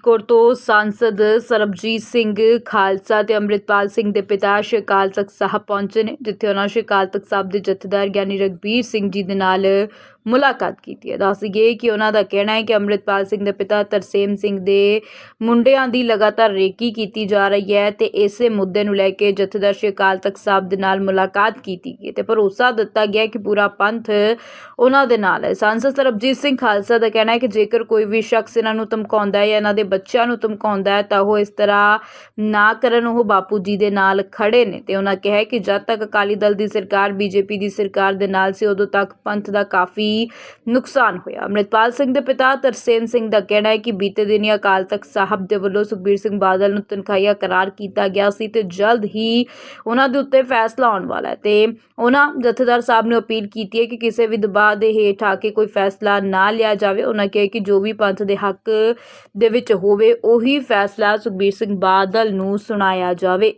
ਫਰੀਦਕੋਟ ਤੋਂ ਸਾਂਸਦ ਸਰਬਜੀਤ ਸਿੰਘ ਖਾਲਸਾ ਤੇ ਅੰਮ੍ਰਿਤਪਾਲ ਸਿੰਘ ਦੇ ਪਿਤਾ ਸ਼੍ਰੀ ਅਕਾਲ ਤਖਤ ਸਾਹਿਬ ਪਹੁੰਚੇ ਨੇ, ਜਿੱਥੇ ਉਹਨਾਂ ਸ਼੍ਰੀ ਅਕਾਲ ਤਖਤ ਸਾਹਿਬ ਦੇ ਜਥੇਦਾਰ ਗਿਆਨੀ ਰਗਬੀਰ ਸਿੰਘ ਜੀ ਦੇ ਨਾਲ ਮੁਲਾਕਾਤ ਕੀਤੀ ਹੈ। ਦੱਸ ਦਈਏ ਕਿ ਉਹਨਾਂ ਦਾ ਕਹਿਣਾ ਹੈ ਕਿ ਅੰਮ੍ਰਿਤਪਾਲ ਸਿੰਘ ਦੇ ਪਿਤਾ ਤਰਸੇਮ ਸਿੰਘ ਦੇ ਮੁੰਡਿਆਂ ਦੀ ਲਗਾਤਾਰ ਰੇਕੀ ਕੀਤੀ ਜਾ ਰਹੀ ਹੈ ਤੇ ਇਸੇ ਮੁੱਦੇ ਨੂੰ ਲੈ ਕੇ ਜਥੇਦਾਰ ਸ਼੍ਰੀ ਅਕਾਲ ਤਖਤ ਸਾਹਿਬ ਦੇ ਨਾਲ ਮੁਲਾਕਾਤ ਕੀਤੀ ਗਈ ਤੇ ਭਰੋਸਾ ਦਿੱਤਾ ਗਿਆ ਕਿ ਪੂਰਾ ਪੰਥ ਉਹਨਾਂ ਦੇ ਨਾਲ ਹੈ। ਸਾਂਸਦ ਸਰਬਜੀਤ ਸਿੰਘ ਖਾਲਸਾ ਦਾ ਕਹਿਣਾ ਹੈ ਕਿ ਜੇਕਰ ਕੋਈ ਵੀ ਸ਼ਖਸ ਇਹਨਾਂ ਨੂੰ ਧਮਕਾਉਂਦਾ ਹੈ ਜਾਂ ਇਹਨਾਂ ਦੇ ਬੱਚਿਆਂ ਨੂੰ ਧਮਕਾਉਂਦਾ ਹੈ, ਤਾਂ ਉਹ ਇਸ ਤਰ੍ਹਾਂ ਨਾ ਕਰਨ, ਉਹ ਬਾਪੂ ਜੀ ਦੇ ਨਾਲ ਖੜੇ ਨੇ ਤੇ ਉਹਨਾਂ ਕਿਹਾ ਕਿ ਜਦ ਤੱਕ ਅਕਾਲੀ ਦਲ ਦੀ ਸਰਕਾਰ, ਬੀਜੇਪੀ ਦੀ ਸਰਕਾਰ ਦੇ ਨਾਲ ਸੀ, ਉਦੋਂ ਤੱਕ ਪੰਥ ਦਾ ਕਾਫੀ ਨੁਕਸਾਨ ਹੋਇਆ। ਅੰਮ੍ਰਿਤਪਾਲ ਸਿੰਘ ਦੇ ਪਿਤਾ ਤਰਸੇਮ ਸਿੰਘ ਦਾ ਕਹਿਣਾ ਹੈ ਕਿ ਬੀਤੇ ਦਿਨ ਹੀ ਅਕਾਲ ਤਖਤ ਸਾਹਿਬ ਦੇ ਵੱਲੋਂ ਸੁਖਬੀਰ ਸਿੰਘ ਬਾਦਲ ਨੂੰ ਤਨਖਾਹੀਆ ਕਰਾਰ ਕੀਤਾ ਗਿਆ ਸੀ ਤੇ ਜਲਦ ਹੀ ਉਹਨਾਂ ਦੇ ਉੱਤੇ ਫੈਸਲਾ ਆਉਣ ਵਾਲਾ ਹੈ ਤੇ ਉਹਨਾਂ ਜਥੇਦਾਰ ਸਾਹਿਬ ਨੇ ਅਪੀਲ ਕੀਤੀ ਹੈ ਕਿ ਕਿਸੇ ਵੀ ਦਬਾਅ ਦੇ ਹੇਠ ਆ ਕੇ ਕੋਈ ਫੈਸਲਾ ਨਾ ਲਿਆ ਜਾਵੇ। ਉਹਨਾਂ ਕਿਹਾ ਕਿ ਜੋ ਵੀ ਪੰਥ ਦੇ ਹੱਕ ਦੇ ਵਿੱਚ ਹੋਵੇ ਉਹੀ ਫੈਸਲਾ ਸੁਖਬੀਰ ਸਿੰਘ ਬਾਦਲ ਨੂੰ ਸੁਣਾਇਆ ਜਾਵੇ।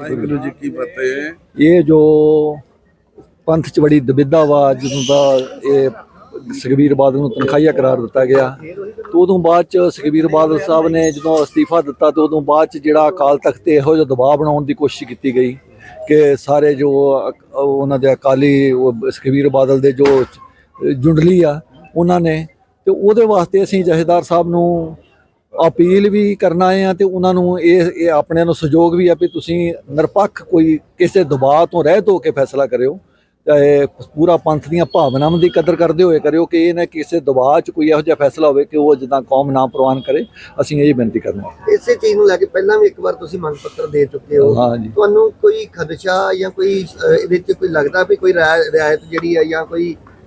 ਵਾਹਿਗੁਰੂ ਜੀ ਕੀ ਫਤਿਹ। ਇਹ ਜੋ ਪੰਥ ਚ ਬੜੀ ਦੁਬਿਧਾ ਵਾ ਜਦੋਂ ਦਾ ਇਹ ਸੁਖਬੀਰ ਬਾਦਲ ਨੂੰ ਤਨਖਾਹੀਆ ਕਰਾਰ ਦਿੱਤਾ ਗਿਆ, ਤੇ ਉਦੋਂ ਬਾਅਦ ਚ ਸੁਖਬੀਰ ਬਾਦਲ ਸਾਹਿਬ ਨੇ ਜਦੋਂ ਅਸਤੀਫਾ ਦਿੱਤਾ, ਤੇ ਉਦੋਂ ਬਾਅਦ ਚ ਜਿਹੜਾ ਅਕਾਲ ਤਖਤ ਤੇ ਇਹੋ ਜਿਹਾ ਦਬਾਅ ਬਣਾਉਣ ਦੀ ਕੋਸ਼ਿਸ਼ ਕੀਤੀ ਗਈ ਕਿ ਸਾਰੇ ਜੋ ਉਹਨਾਂ ਦੇ ਅਕਾਲੀ ਸੁਖਬੀਰ ਬਾਦਲ ਦੇ ਜੋ ਜੁੰਡਲੀ ਆ, ਉਹਨਾਂ ਨੇ, ਤੇ ਉਹਦੇ ਵਾਸਤੇ ਅਸੀਂ ਜਥੇਦਾਰ ਸਾਹਿਬ ਨੂੰ ਅਪੀਲ ਵੀ ਕਰਨਾ ਆਏ ਆ ਤੇ ਉਹਨਾਂ ਨੂੰ ਇਹ ਇਹ ਆਪਣਿਆਂ ਨੂੰ ਸਹਿਯੋਗ ਵੀ ਆ ਵੀ ਤੁਸੀਂ ਨਿਰਪੱਖ ਕੋਈ ਕਿਸੇ ਦਬਾਅ ਤੋਂ ਰਹਿਤ ਹੋ ਕੇ ਫੈਸਲਾ ਕਰਿਓ। ਪੂਰਾ ਪੰਥ ਦੀਆਂ ਭਾਵਨਾਵਾਂ ਦੀ ਕਦਰ ਕਰਦੇ ਹੋਏ ਕਰਿਓ ਕਿ ਇਹ ਨਾ ਕਿਸੇ ਦਬਾਅ 'ਚ ਕੋਈ ਇਹੋ ਜਿਹਾ ਫੈਸਲਾ ਹੋਵੇ ਕਿ ਉਹ ਜਿੱਦਾਂ ਕੌਮ ਨਾ ਪ੍ਰਵਾਨ ਕਰੇ ਅਸੀਂ ਇਹ ਬੇਨਤੀ ਕਰਨਾ। ਇਸੇ ਚੀਜ਼ ਨੂੰ ਲੈ ਕੇ ਪਹਿਲਾਂ ਵੀ ਇੱਕ ਵਾਰ ਤੁਸੀਂ ਮੰਗ ਪੱਤਰ ਦੇ ਚੁੱਕੇ ਹੋ। ਤੁਹਾਨੂੰ ਕੋਈ ਖਦਸ਼ਾ ਜਾਂ ਕੋਈ ਇਹਦੇ ਵਿੱਚ ਕੋਈ ਲੱਗਦਾ ਵੀ ਕੋਈ ਰਿਆ- ਰਿਆਇਤ ਜਿਹੜੀ ਹੈ ਜਾਂ ਕੋਈ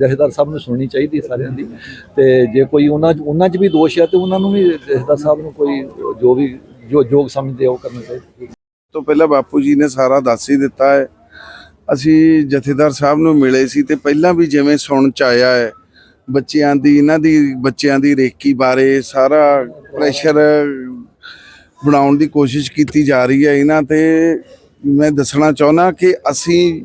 ਜਥੇਦਾਰ ਸਾਹਿਬ ਨੂੰ ਸੁਣਨੀ ਚਾਹੀਦੀ ਸਾਰਿਆਂ ਦੀ। ਤੇ ਜੇ ਕੋਈ ਉਹਨਾਂ 'ਚ ਉਹਨਾਂ 'ਚ ਵੀ ਦੋਸ਼ ਹੈ ਤੇ ਉਹਨਾਂ ਨੂੰ ਵੀ ਜਥੇਦਾਰ ਸਾਹਿਬ ਨੂੰ ਕੋਈ ਜੋ ਵੀ ਜੋ ਯੋਗ ਸਮਝਦੇ ਆ ਉਹ ਕਰਨਾ ਚਾਹੀਦਾ। ਤੋਂ ਪਹਿਲਾਂ ਬਾਪੂ ਜੀ ਨੇ ਸਾਰਾ ਦੱਸ ਹੀ ਦਿੱਤਾ ਹੈ। ਅਸੀਂ ਜਥੇਦਾਰ ਸਾਹਿਬ ਨੂੰ ਮਿਲੇ ਸੀ ਤੇ ਪਹਿਲਾਂ ਵੀ ਜਿਵੇਂ ਸੁਣ ਚ ਆਇਆ ਹੈ, ਬੱਚਿਆਂ ਦੀ ਇਹਨਾਂ ਦੀ ਬੱਚਿਆਂ ਦੀ ਰੇਕੀ ਬਾਰੇ ਸਾਰਾ ਪ੍ਰੈਸ਼ਰ ਬਣਾਉਣ ਦੀ ਕੋਸ਼ਿਸ਼ ਕੀਤੀ ਜਾ ਰਹੀ ਹੈ। ਇਹਨਾਂ ਤੇ ਮੈਂ ਦੱਸਣਾ ਚਾਹੁੰਦਾ ਕਿ ਅਸੀਂ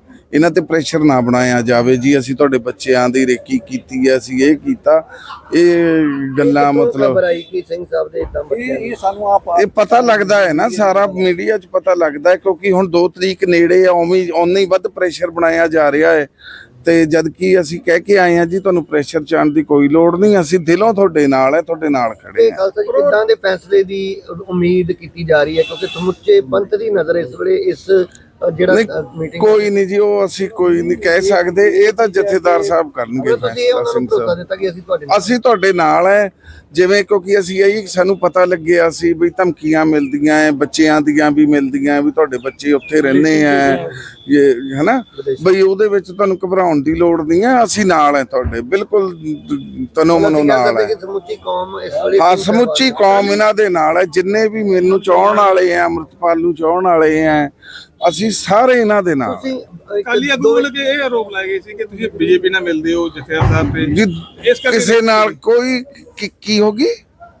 ਇਹਨਾਂ ਤੇ ਪ੍ਰੈਸ਼ਰ ਨਾ ਬਣਾਇਆ ਜਾਵੇ ਜੀ ਅਸੀਂ ਤੁਹਾਡੇ ਬੱਚਿਆਂ ਦੀ ਰੇਕੀ ਕੀਤੀ ਹੈ ਅਸੀਂ ਇਹ ਕੀਤਾ। ਇਹ ਗੱਲਾਂ ਮਤਲਬ ਖਬਰ ਆਈ ਕਿ ਸਿੰਘ ਸਾਹਿਬ ਦੇ ਇਦਾਂ ਬੱਚਿਆਂ ਇਹ ਇਹ ਸਾਨੂੰ ਆਪ ਇਹ ਪਤਾ ਲੱਗਦਾ ਹੈ ਨਾ ਸਾਰਾ ਮੀਡੀਆ 'ਚ ਪਤਾ ਲੱਗਦਾ ਹੈ ਕਿਉਂਕਿ ਹੁਣ 2 ਤਰੀਕ ਨੇੜੇ ਆ ਉਵੇਂ ਉਨਾ ਹੀ ਵੱਧ ਪ੍ਰੈਸ਼ਰ ਬਣਾਇਆ ਜਾ ਰਿਹਾ ਹੈ। ਤੇ ਜਦ ਕਿ ਅਸੀਂ ਕਹਿ ਕੇ ਆਏ ਹਾਂ ਜੀ ਤੁਹਾਨੂੰ ਪ੍ਰੈਸ਼ਰ ਚਾਣ ਦੀ ਕੋਈ ਲੋੜ ਨਹੀਂ ਅਸੀਂ ਦਿਲੋਂ ਤੁਹਾਡੇ ਨਾਲ ਹੈ ਤੁਹਾਡੇ ਨਾਲ ਖੜੇ ਇਹ ਹਾਂ। ਖਾਲਸਾ ਜੀ ਕਿੱਦਾਂ ਦੇ ਫੈਸਲੇ ਦੀ ਉਮੀਦ ਕੀਤੀ ਜਾ ਰਹੀ ਹੈ? ਕਿਉਂਕਿ ਸਮੁੱਚੇ ਪੰਥ ਦੀ ਨਜ਼ਰ ਇਸ ਵੇਲੇ ਇਸ ਜਿਹੜਾ ਮੀਟਿੰਗ ਕੋਈ ਨਹੀਂ ਜੀ ਉਹ ਅਸੀਂ ਕੋਈ ਨਹੀਂ ਕਹਿ ਸਕਦੇ। ਇਹ ਤਾਂ ਜਥੇਦਾਰ ਸਾਹਿਬ ਕਰਨਗੇ ਅਸੀਂ ਤੁਹਾਡੇ ਨਾਲ ਅਸੀਂ ਤੁਹਾਡੇ ਨਾਲ ਹੈ ਜਿਵੇਂ ਕਿਉਂਕਿ ਅਸੀਂ ਇਹ ਸਾਨੂੰ ਪਤਾ ਲੱਗਿਆ ਸੀ ਵੀ ਧਮਕੀਆਂ ਮਿਲਦੀਆਂ ਐ ਬੱਚਿਆਂ ਦੀਆਂ ਵੀ ਮਿਲਦੀਆਂ ਵੀ ਤੁਹਾਡੇ ਬੱਚੇ ਉੱਥੇ ਰਹਿੰਦੇ ਐ। ਇਹ ਹੈਨਾ? ਬਈ ਉਹਦੇ ਵਿੱਚ ਤੁਹਾਨੂੰ ਘਬਰਾਉਣ ਦੀ ਲੋੜ ਨਹੀਂ ਹੈ ਅਸੀਂ ਨਾਲ ਹੈ ਤੁਹਾਡੇ ਬਿਲਕੁਲ ਤਨੋ ਮਨੋ ਨਾਲ ਹੈ ਸਮੁੱਚੀ ਕੌਮ ਇਸ ਵੇਲੇ ਹਾਂ ਸਮੁੱਚੀ ਕੌਮ ਇਹਨਾਂ ਦੇ ਨਾਲ ਹੈ ਜਿੰਨੇ ਵੀ ਮੈਨੂੰ ਚਾਹਣ ਵਾਲੇ ਆ ਅੰਮ੍ਰਿਤਪਾਲ ਨੂੰ ਚਾਹਣ ਵਾਲੇ ਆ ਅਸੀਂ ਸਾਰੇ ਇਹਨਾਂ ਦੇ ਨਾਲ। ਤੁਸੀਂ ਕਾਲੀ ਵੱਲੋਂ ਕਿ ਇਹ ਆਰੋਪ ਲਾਏ ਗਏ ਸੀ ਕਿ ਤੁਸੀਂ ਬੀਜੇਪੀ ਨਾਲ ਮਿਲਦੇ ਹੋ ਜਥੇਦਾਰ ਸਾਹਿਬ ਤੇ ਇਸ ਕਰਕੇ ਕਿਸੇ ਨਾਲ ਕੋਈ ਕੀ- ਕੀ ਹੋਗੀ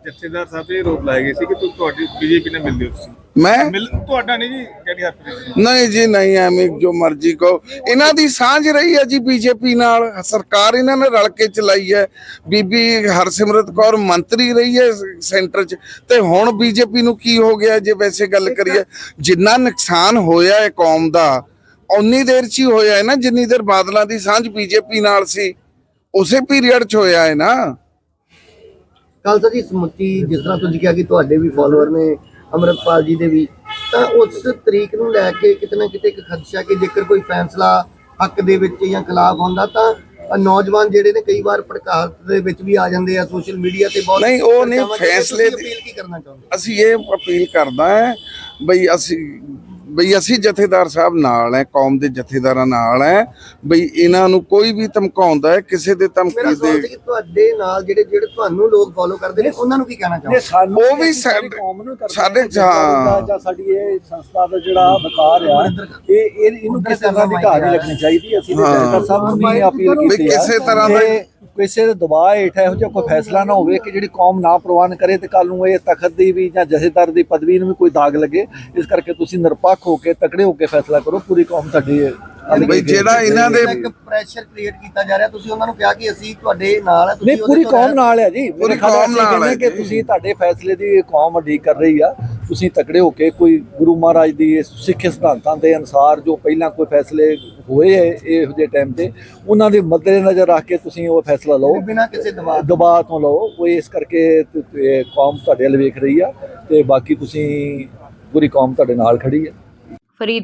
ਜਥੇਦਾਰ ਸਾਹਿਬ ਇਹ ਆਰੋਪ ਲਾਏ ਗਏ ਸੀ ਕਿ ਤੁ- ਤੁਹਾਡੀ ਬੀਜੇਪੀ ਨਾਲ ਮਿਲਦੇ ਹੋ ਤੁਸੀਂ। ਮੈਂ? ਮਿਲ ਤੁਹਾਡਾ ਨਹੀਂ ਜੀ ਕਹਿੰਦੀ ਹਰਪ੍ਰੀਤ ਨਹੀਂ ਜੀ ਨਹੀਂ ਐਵੇਂ ਜੋ ਮਰਜ਼ੀ ਕਹੋ। ਇਹਨਾਂ ਦੀ ਸਾਂਝ ਰਹੀ ਹੈ ਜੀ ਬੀਜੇਪੀ ਨਾਲ। ਸਰਕਾਰ ਇਹਨਾਂ ਨੇ ਰਲ ਕੇ ਚਲਾਈ ਹੈ। ਬੀਬੀ ਹਰਸਿਮਰਤ ਕੌਰ ਮੰਤਰੀ ਰਹੀ ਹੈ ਸੈਂਟਰ 'ਚ। ਤੇ ਹੁਣ ਬੀਜੇਪੀ ਨੂੰ ਕੀ ਹੋ ਗਿਆ ਜੇ ਵੈਸੇ ਗੱਲ ਕਰੀਏ? ਜਿੰਨਾ ਨੁਕਸਾਨ ਹੋਇਆ ਹੈ ਕੌਮ ਦਾ ਉਨੀ ਦੇਰ 'ਚ ਹੀ ਹੋਇਆ ਹੈ ਨਾ ਜਿੰਨੀ ਦੇਰ ਬਾਦਲਾਂ ਦੀ ਸਾਂਝ ਬੀਜੇਪੀ ਨਾਲ ਸੀ ਉਸੇ ਪੀਰੀਅਡ 'ਚ ਹੋਇਆ ਹੈ ਨਾ। ਖਾਲਸਾ ਜੀ ਸਮੁੱਚੀ ਜਿਸ ਤਰ੍ਹਾਂ ਤੁਸੀਂ ਕਿਹਾ ਕਿ ਤੁਹਾਡੇ ਵੀ ਫਾਲੋਅਰ ਨੇ ਅਮਰਤਪਾਲ ਜੀ ਦੇ ਵੀ ਤਾਂ ਉਸ ਤਰੀਕ ਨੂੰ ਲੈ ਕੇ ਕਿਤੇ ਨਾ ਕਿਤੇ ਇੱਕ ਖਦਸ਼ਾ ਕਿ ਜੇਕਰ ਕੋਈ ਫੈਸਲਾ ਹੱਕ ਦੇ ਵਿੱਚ ਜਾਂ ਖਿਲਾਫ ਹੁੰਦਾ ਤਾਂ ਨੌਜਵਾਨ ਜਿਹੜੇ ਨੇ ਕਈ ਵਾਰ ਭੜਕਾਹਟ ਦੇ ਵਿੱਚ ਵੀ ਆ ਜਾਂਦੇ ਆ ਸੋਸ਼ਲ ਮੀਡੀਆ ਤੇ ਬਹੁਤ ਨਹੀਂ, ਉਹ ਨਹੀਂ, ਫੈਸਲੇ ਤੁਸੀਂ ਅਪੀਲ ਕੀ ਕਰਨਾ ਚਾਹੁੰਦੇ ਅਸੀਂ ਇਹ ਅਪੀਲ ਕਰਦਾ ਹੈ ਬਈ ਅਸੀਂ ਬਈ ਅਸੀਂ ਜਥੇਦਾਰ ਸਾਹਿਬ ਨਾਲ ਹੈ ਕੌਮ ਦੇ ਜਥੇਦਾਰਾਂ ਨਾਲ ਹੈ ਬਈ ਇਹਨਾਂ ਨੂੰ ਕੋਈ ਵੀ ਧਮਕਾਉਂਦਾ ਹੈ ਕਿਸੇ ਦੇ ਧਮਕੀ ਦੇ ਤੁਹਾਡੇ ਨਾਲ ਜਿਹੜੇ ਜਿਹੜੇ ਤੁਹਾਨੂੰ ਲੋਕ ਫੋਲੋ ਕਰਦੇ ਨੇ ਉਹਨਾਂ ਨੂੰ ਕੀ ਕਹਿਣਾ ਚਾਹੁੰਦੇ ਉਹ ਵੀ ਸਾਡੀ। ਜਾਂ ਸਾਡੀ ਇਹ ਸੰਸਥਾ ਦਾ ਜਿਹੜਾ ਵਕਾਰ ਆ ਇਹ ਇਹ ਇਹਨੂੰ ਕਿਸੇ ਤਰ੍ਹਾਂ ਦੀ ਘਾਟ ਨਹੀਂ ਲੱਗਣੀ ਚਾਹੀਦੀ ਅਸੀਂ ਤੇ ਹਾਂ। ਡਾਇਰੈਕਟਰ ਸਾਹਿਬ ਨੂੰ ਵੀ ਅਪੀਲ ਵੀ ਕੀਤੀ ਆ ਕਿਸੇ ਤਰ੍ਹਾਂ ਦਾ- ਕਿ ਕਿਸੇ ਦੇ ਦਬਾਅ ਹੇਠ ਇਹੋ ਜਿਹਾ ਕੋਈ ਫੈਸਲਾ ਨਾ ਹੋਵੇ ਕਿ ਜਿਹੜੀ ਕੌਮ ਨਾ ਪ੍ਰਵਾਨ ਕਰੇ ਤੇ ਕੱਲ ਨੂੰ ਇਹ ਤਖਤ ਦੀ ਵੀ ਜਾਂ ਜਥੇਦਾਰ ਦੀ ਪਦਵੀ ਨੂੰ ਵੀ ਕੋਈ ਦਾਗ ਲੱਗੇ ਇਸ ਕਰਕੇ ਤੁਸੀਂ ਨਿਰਪੱਖ ਹੋ ਕੇ ਤਕੜੇ ਹੋ ਕੇ ਫੈਸਲਾ ਕਰੋ ਪੂਰੀ ਕੌਮ ਤੁਹਾਡੀ ਬਈ ਜਿਹੜਾ ਇਹਨਾਂ ਦੇ ਇੱਕ ਪ੍ਰੈਸ਼ਰ ਕ੍ਰੀਏਟ ਕੀਤਾ ਜਾ ਰਿਹਾ ਤੁਸੀਂ ਉਹਨਾਂ ਨੂੰ ਕਿਹਾ ਕਿ ਅਸੀਂ ਤੁਹਾਡੇ ਨਾਲ ਨਹੀਂ ਉਹਦੇ ਪੂਰੀ ਕੌਮ ਨਾਲ ਹੈ ਜੀ ਪੂਰੀ ਕੌਮ ਨਾਲ ਹੈ ਕਿ। ਤੁਸੀਂ ਤੁਹਾਡੇ ਫੈਸਲੇ ਦੀ ਕੌਮ ਉਡੀਕ ਕਰ ਰਹੀ ਆ ਤੁਸੀਂ ਤਕੜੇ ਹੋ ਕੇ ਕੋਈ ਗੁਰੂ ਮਹਾਰਾਜ ਦੀ ਸਿੱਖ ਸਿਧਾਂਤਾਂ ਦੇ ਅਨੁਸਾਰ ਜੋ ਪਹਿਲਾਂ ਕੋਈ ਫੈਸਲੇ ਹੋਏ ਹੈ ਇਹੋ ਜਿਹੇ ਟਾਈਮ ਤੇ ਉਹਨਾਂ ਦੇ ਮੱਦੇਨਜ਼ਰ ਰੱਖ ਕੇ ਤੁਸੀਂ ਉਹ ਫੈਸਲਾ ਲਓ। ਬਿਨਾਂ ਕਿਸੇ ਦਬਾਅ ਦਬਾਅ ਤੋਂ ਲਓ। ਉਹ ਇਸ ਕਰਕੇ ਕੌਮ ਤੁਹਾਡੇ ਵੱਲ ਵੇਖ ਰਹੀ ਆ ਤੇ ਬਾਕੀ ਤੁਸੀਂ ਪੂਰੀ ਕੌਮ ਤੁਹਾਡੇ ਨਾਲ ਖੜੀ ਆ। ਫਰੀਦ